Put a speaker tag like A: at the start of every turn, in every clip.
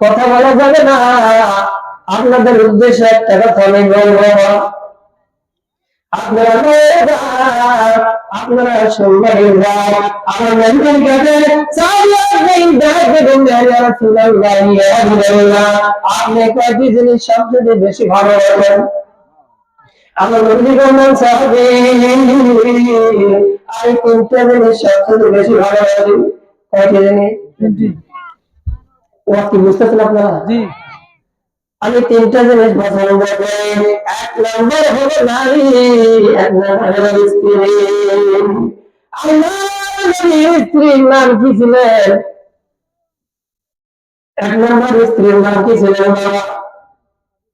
A: কথা বলা যাবে না আপনাদের উদ্দেশ্যে একটা কথা আমি বলব আপনারা ইয়া ইয়া আপনি কয়টি জিনিস সবচেয়ে বেশি ভালোবাসেন আমার আমি তিনটা জিনিস সবচেয়ে বেশি ভালোবাসি। কয়টি জিনিস ও কি বুঝতেছেন আপনারা?
B: জি।
A: আমি তিনটা জিনিস পছন্দ করি। এক নম্বর হলো নারী এক নম্বর হলো স্ত্রী। আল্লাহ নবীর স্ত্রীর নাম কি ছিলেন এক নম্বর স্ত্রীর নাম কি ছিলেন বাবা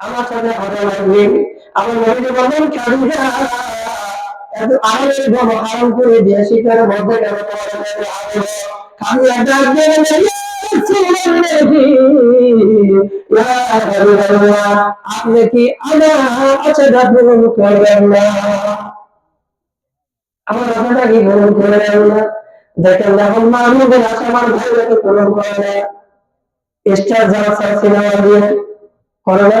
A: আমার সাথে হাতে লাগবে আমার নবীকে বললেন এত আগে বলো আরাম করে দিয়ে শিকারের মধ্যে তোমার আপনি কি আমার করবেন না? আমার কথাটা কি পূরণ করবেন না? দেখেন পূরণ করে না স্টার জালসা সিনেমা দিয়ে করে না?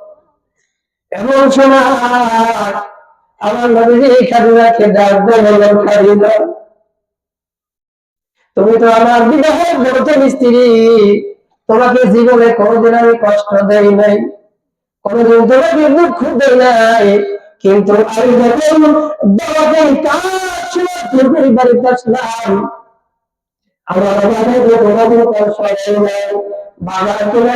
A: এমন সময় তুমি তো আমার বিবাহের স্ত্রী। তোমাকে জীবনে কোনোদিন আমি কষ্ট দেই নাই, কোনোদিন তোমাকে দুঃখ দেই নাই, কিন্তু আমি যখন বাবাকে আমার বাবাকে কোনোদিন কষ্ট দেই বাবা চলে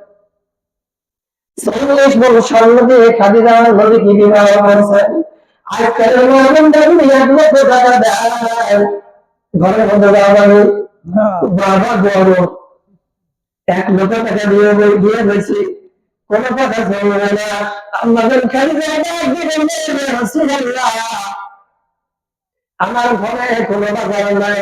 A: চল্লিশ বছর দিয়ে খাদি দেওয়ার ঘরে কি বিবাহ করছে আজকাল এমন দেখুন এক লক্ষ টাকা দেয় ঘরের মধ্যে বাবা বাবা বড়। এক লক্ষ টাকা দিয়ে বই- দিয়ে হয়েছি কোন কথা শুনবে না। আমাদের খালি আমার ঘরে কোনো বাজার নাই।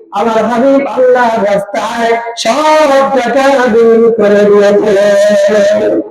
A: আমার হাবিব আল্লাহ রাস্তায় সব টাকা বিল করে দিয়েছে।